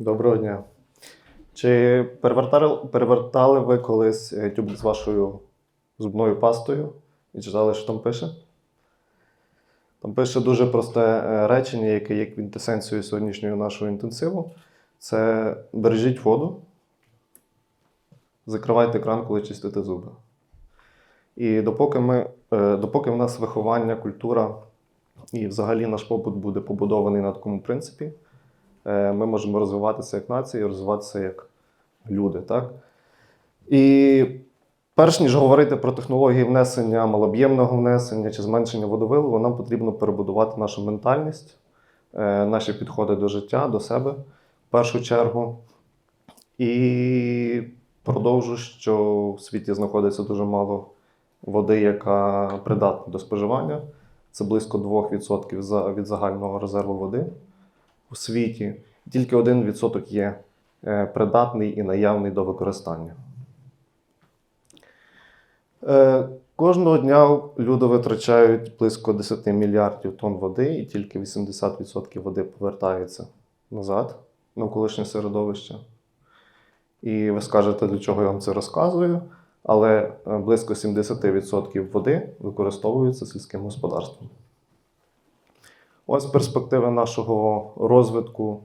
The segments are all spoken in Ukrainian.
Доброго дня. Чи перевертали, перевертали ви колись е, тюбик з вашою зубною пастою і читали, що там пише? Там пише дуже просте е, речення, яке є квінтесенцією сьогоднішнього нашого інтенсиву. Це бережіть воду, закривайте кран, коли чистите зуби. І допоки, ми, е, допоки в нас виховання, культура і взагалі наш побут буде побудований на такому принципі, ми можемо розвиватися як нація і розвиватися як люди. Так? І перш ніж говорити про технології внесення, малооб'ємного внесення чи зменшення водовиливу, нам потрібно перебудувати нашу ментальність, е, наші підходи до життя, до себе в першу чергу. І продовжу, що в світі знаходиться дуже мало води, яка придатна до споживання. Це близько 2% від загального резерву води у світі. Тільки 1% є е, придатний і наявний до використання. Е, Кожного дня люди витрачають близько 10 мільярдів тонн води, і тільки 80% води повертається назад навколишнє середовище. І ви скажете, для чого я вам це розказую, але е, близько 70% води використовується сільським господарством. Ось перспективи нашого розвитку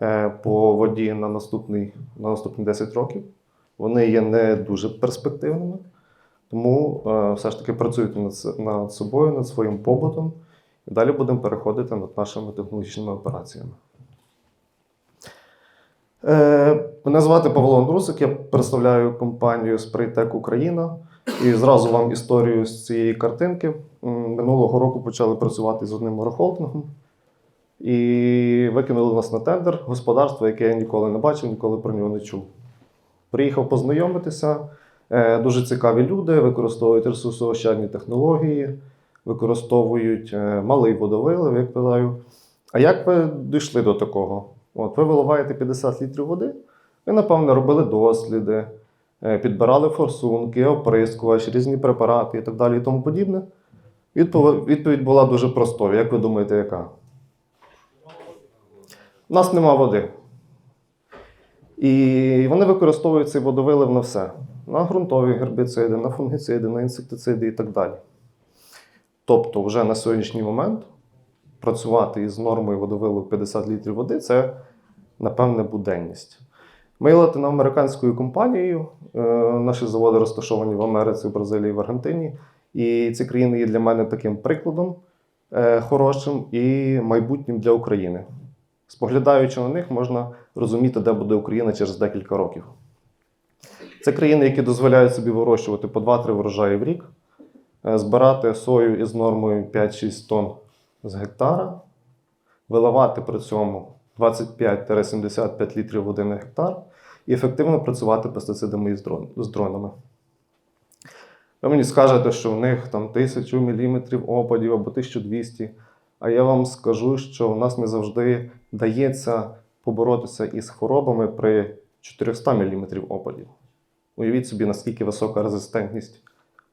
е, по воді на, наступний, на наступні 10 років. Вони є не дуже перспективними, тому е, все ж таки працюйте над, собою, над своїм побутом. І далі будемо переходити над нашими технологічними операціями. Е, Мене звати Павло Андрусик, я представляю компанію Spraytech Україна. І зразу вам історію з цієї картинки. Минулого року почали працювати з одним агрохолдингом і викинули нас на тендер господарство, яке я ніколи не бачив, ніколи про нього не чув. Приїхав познайомитися. Е, Дуже цікаві люди, використовують ресурсоощадні технології, використовують е, малий водовилив, як питаю. А як ви дійшли до такого? От ви виливаєте 50 літрів води, ви, напевно, робили досліди, підбирали форсунки, оприскувач, різні препарати і так далі і тому подібне. Відповідь, відповідь була дуже простою. Як ви думаєте, яка? У нас нема води. І вони використовують цей водовилив на все: на ґрунтові гербіциди, на фунгіциди, на інсектициди і так далі. Тобто, вже на сьогоднішній момент працювати із нормою водовилу 50 літрів води це, напевне, буденність. Ми є компанією. е, Наші заводи розташовані в Америці, в Бразилії, в Аргентині. І ці країни є для мене таким прикладом е, хорошим і майбутнім для України. Споглядаючи на них, можна розуміти, де буде Україна через декілька років. Це країни, які дозволяють собі вирощувати по 2-3 врожаї в рік, е, збирати сою із нормою 5-6 тонн з гектара, виливати при цьому 25-75 літрів води на гектар і ефективно працювати пестицидами і з дронами. Ви мені скажете, що в них там 1000 мм опадів або 1200, а я вам скажу, що в нас не завжди дається поборотися із хворобами при 400 мм опадів. Уявіть собі, наскільки висока резистентність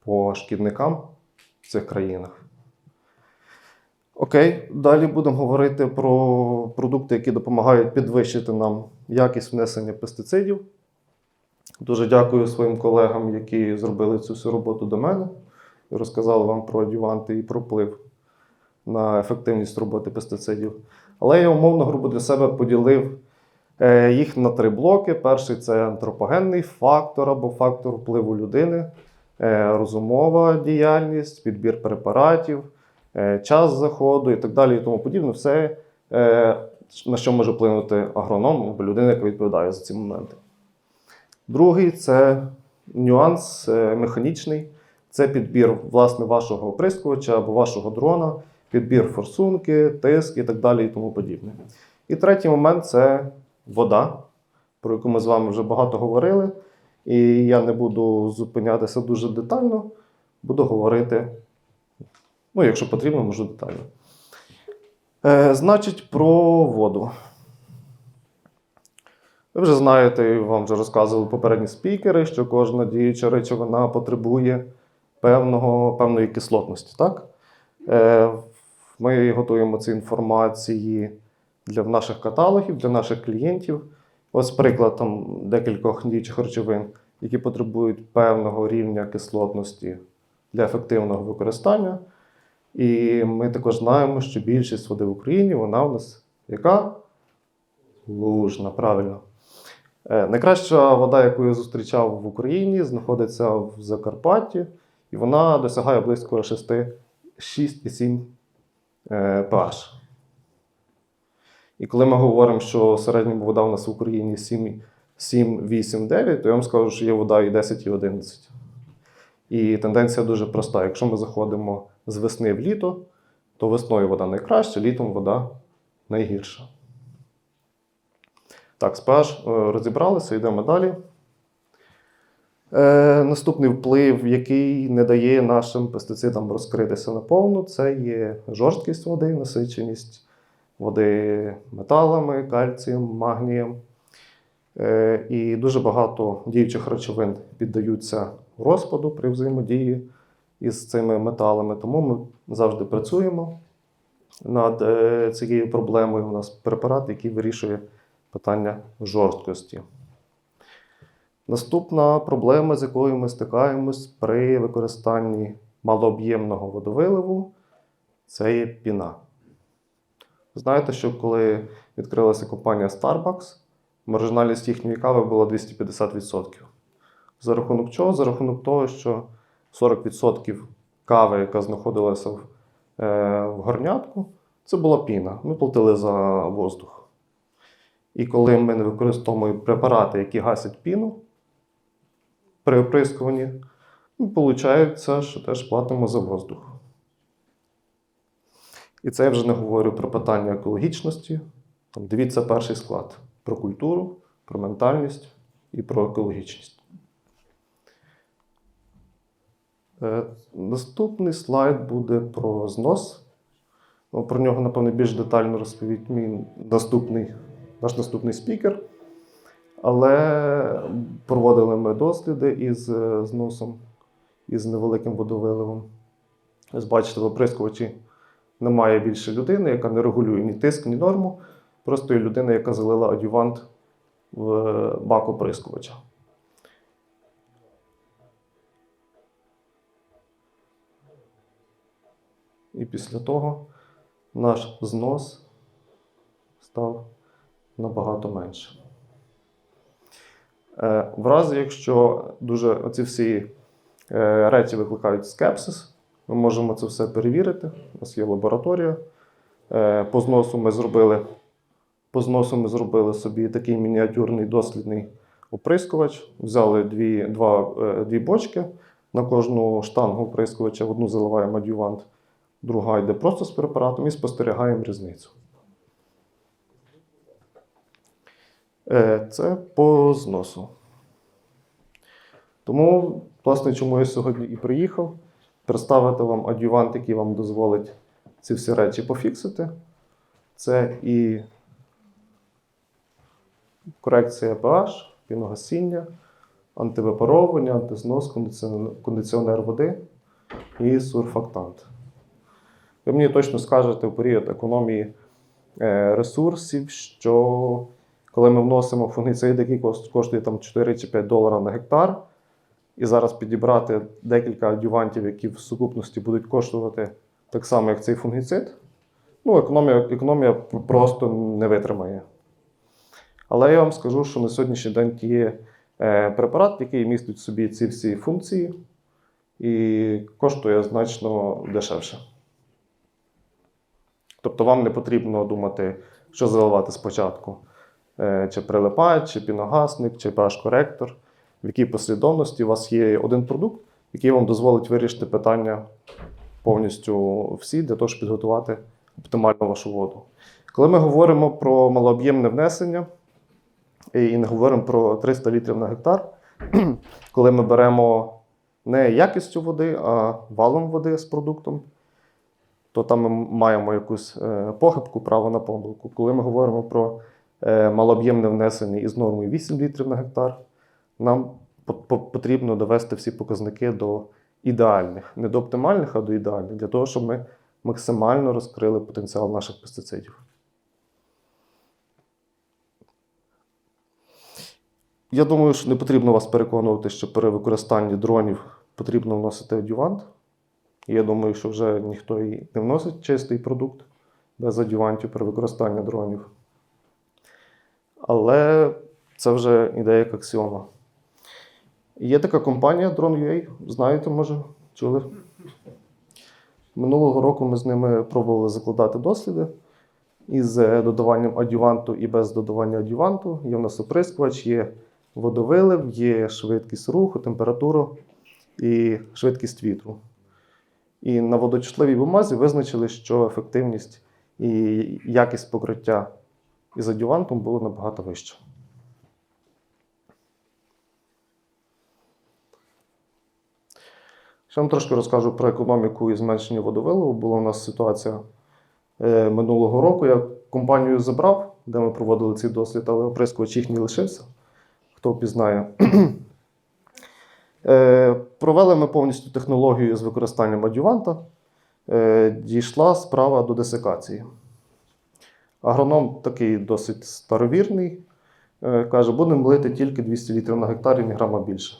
по шкідникам в цих країнах. Окей, далі будемо говорити про продукти, які допомагають підвищити нам якість внесення пестицидів. Дуже дякую своїм колегам, які зробили цю всю роботу до мене і розказали вам про адюванти і про вплив на ефективність роботи пестицидів. Але я умовно грубо для себе поділив е, їх на три блоки. Перший це антропогенний фактор або фактор впливу людини, е, розумова діяльність, підбір препаратів, час заходу і так далі, і тому подібне. Все, е, на що може вплинути агроном або людина, яка відповідає за ці моменти. Другий це нюанс е, механічний. Це підбір власне вашого оприскувача або вашого дрона, підбір форсунки, тиск і так далі, і тому подібне. І третій момент це вода, про яку ми з вами вже багато говорили. І я не буду зупинятися дуже детально, буду говорити, ну, якщо потрібно, можу детально. Е, значить, про воду. Ви вже знаєте, вам вже розказували попередні спікери, що кожна діюча речовина потребує певного, певної кислотності. Так? Е, Ми готуємо ці інформації для наших каталогів, для наших клієнтів. Ось приклад там декількох діючих речовин, які потребують певного рівня кислотності для ефективного використання. І ми також знаємо, що більшість води в Україні вона у нас яка? Лужна, правильно. Е, Найкраща вода, яку я зустрічав в Україні, знаходиться в Закарпатті, і вона досягає близько 6, 6,7 е, pH. І коли ми говоримо, що середня вода у нас в Україні 7, 7 8, 9, то я вам скажу, що є вода і 10, і 11. І тенденція дуже проста. Якщо ми заходимо з весни в літо, то весною вода найкраща, літом вода найгірша. Так, з pH е, розібралися, йдемо далі. Е, наступний вплив, який не дає нашим пестицидам розкритися наповну, це є жорсткість води, насиченість води металами, кальцієм, магнієм. Е, і дуже багато діючих речовин піддаються розпаду при взаємодії із цими металами. Тому ми завжди працюємо над е, цією проблемою. У нас препарат, який вирішує питання жорсткості. Наступна проблема, з якою ми стикаємось при використанні малооб'ємного водовиливу, це є піна. Знаєте, що коли відкрилася компанія Starbucks, маржинальність їхньої кави була 250%. За рахунок чого? За рахунок того, що 40% кави, яка знаходилася в, е, в горнятку, це була піна. Ми платили за воздух. І коли ми не використовуємо препарати, які гасять піну при оприскуванні, виходить, що теж платимо за воздух. І це я вже не говорю про питання екологічності. Там, дивіться перший склад про культуру, про ментальність і про екологічність. Е, наступний слайд буде про знос. Ну, про нього, напевно, більш детально розповість мій наступний, наш наступний спікер. Але проводили ми досліди із е, зносом, із невеликим водовиливом. Ось бачите, в оприскувачі немає більше людини, яка не регулює ні тиск, ні норму. Просто є людина, яка залила адювант в е, бак оприскувача. І після того наш знос став набагато менше. В разі, якщо дуже оці всі е, речі викликають скепсис, ми можемо це все перевірити. У нас є лабораторія. Е, По зносу ми зробили, по зносу ми зробили собі такий мініатюрний дослідний оприскувач. Взяли дві, два, е, дві бочки. На кожну штангу оприскувача в одну заливаємо адювант, друга йде просто з препаратом і спостерігаємо різницю. Е, Це по зносу. Тому, власне, чому я сьогодні і приїхав, представити вам адювант, який вам дозволить ці всі речі пофіксити. Це і корекція pH, піногасіння, антивипаровування, антизнос, кондиціонер- кондиціонер води і сурфактант. Ви мені точно скажете в період економії е, ресурсів, що коли ми вносимо фунгіцид, який коштує там 4 чи 5 доларів на гектар, і зараз підібрати декілька адювантів, які в сукупності будуть коштувати так само, як цей фунгіцид, ну, економія, економія просто не витримає. Але я вам скажу, що на сьогоднішній день є е, препарат, який містить в собі ці всі функції і коштує значно дешевше. Тобто вам не потрібно думати, що заливати спочатку. Е, Чи прилипач, чи піногасник, чи pH-коректор, в якій послідовності у вас є один продукт, який вам дозволить вирішити питання повністю всі для того, щоб підготувати оптимально вашу воду. Коли ми говоримо про малооб'ємне внесення і не говоримо про 300 літрів на гектар, коли ми беремо не якістю води, а валом води з продуктом, то там ми маємо якусь е, похибку, право на помилку. Коли ми говоримо про е, малооб'ємне внесення із нормою 8 літрів на гектар, нам потрібно довести всі показники до ідеальних, не до оптимальних, а до ідеальних, для того, щоб ми максимально розкрили потенціал наших пестицидів. Я думаю, що не потрібно вас переконувати, що при використанні дронів потрібно вносити адювант. Я думаю, що вже ніхто і не вносить чистий продукт без адювантів при використанні дронів. Але це вже іде як аксіома. Є така компанія Drone.ua, знаєте, може, чули? Минулого року ми з ними пробували закладати досліди із додаванням адюванту і без додавання адюванту. Є в нас оприскувач, є водовилив, є швидкість руху, температура і швидкість вітру. І на водочутливій бумазі визначили, що ефективність і якість покриття із адювантом було набагато вища. Ще вам трошки розкажу про економіку і зменшення водовиливу. Була у нас ситуація е, минулого року. Я компанію забрав, де ми проводили цей дослід, але оприскувач їхній лишився. Хто впізнає. Е, Провели ми повністю технологію з використанням адюванта. Е, Дійшла справа до десикації. Агроном такий досить старовірний. е, Каже, будемо лити тільки 200 літрів на гектар і ні грама більше.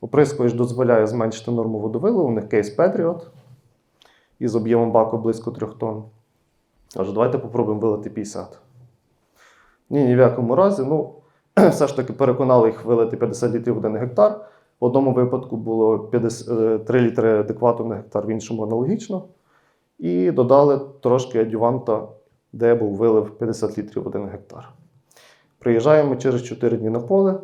Оприскувач дозволяє зменшити норму водовиливу, у них кейс Patriot із об'ємом баку близько 3 тонн. Кажу, давайте попробуємо вилити 50. Ні, ні в якому разі. Ну, все ж таки переконали їх вилити 50 літрів в один гектар. В одному випадку було 50, е, 3 літри адеквату на гектар, в іншому аналогічно. І додали трошки адюванта, де був вилив 50 літрів в один гектар. Приїжджаємо через 4 дні на поле.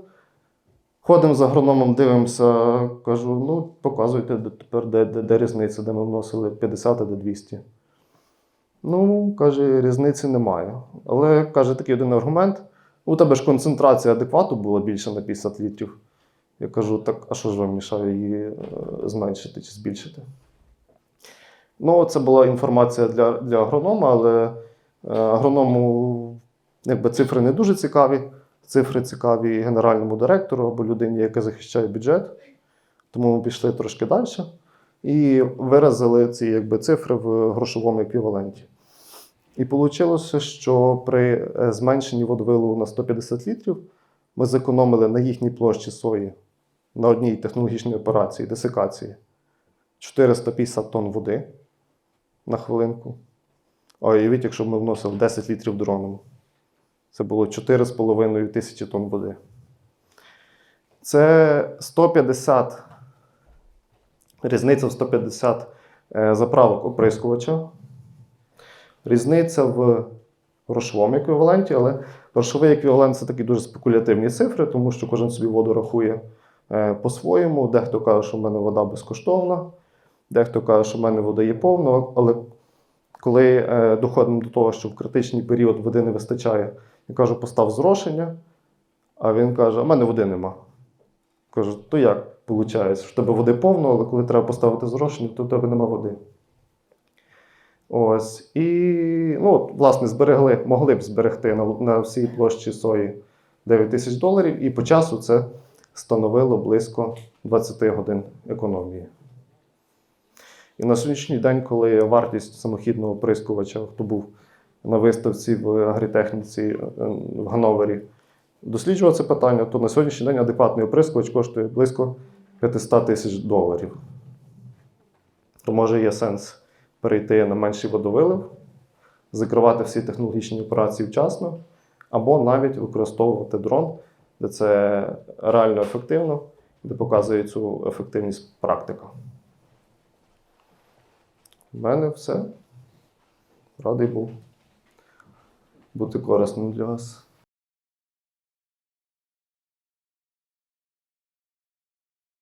Ходимо за агрономом, дивимося, кажу, ну, показуйте тепер, де, де, де різниця, де ми вносили 50, а де 200. Ну, каже, різниці немає. Але каже такий один аргумент: у тебе ж концентрація адеквату була більше на 50 літрів. Я кажу, так, а що ж вам мішає її е, зменшити чи збільшити? Ну, це була інформація для, для агронома, але е, агроному якби, цифри не дуже цікаві. Цифри цікаві генеральному директору або людині, яка захищає бюджет. Тому ми пішли трошки далі і виразили ці якби, цифри в грошовому еквіваленті. І вийшло, що при е, зменшенні водовиливу на 150 літрів ми зекономили на їхній площі сої на одній технологічній операції десикації 450 тонн води на хвилинку. А уявіть, якщо б ми вносили 10 літрів дроном. Це було 4,5 тисячі тонн води. Це 150, різниця в 150 е, заправок оприскувача. Різниця в грошовому еквіваленті, але грошовий еквівалент це такі дуже спекулятивні цифри, тому що кожен собі воду рахує е, по-своєму. Дехто каже, що в мене вода безкоштовна, дехто каже, що в мене вода є повна, але коли е, доходимо до того, що в критичний період води не вистачає, я кажу, постав зрошення, а він каже, а в мене води нема. Кажу, то як виходить? що В тебе води повно, але коли треба поставити зрошення, то в тебе нема води. Ось. І, ну, власне, зберегли, могли б зберегти на, на всій площі сої 9 тисяч доларів, і по часу це становило близько 20 годин економії. І на сьогоднішній день, коли вартість самохідного прискувача, хто був на виставці в агрітехніці е, в Гановері, досліджував це питання, то на сьогоднішній день адекватний оприскувач коштує близько 500 тисяч доларів. То може є сенс перейти на менший водовилив, закривати всі технологічні операції вчасно, або навіть використовувати дрон, де це реально ефективно, де показує цю ефективність практика. У мене все. Радий був бути корисним для вас.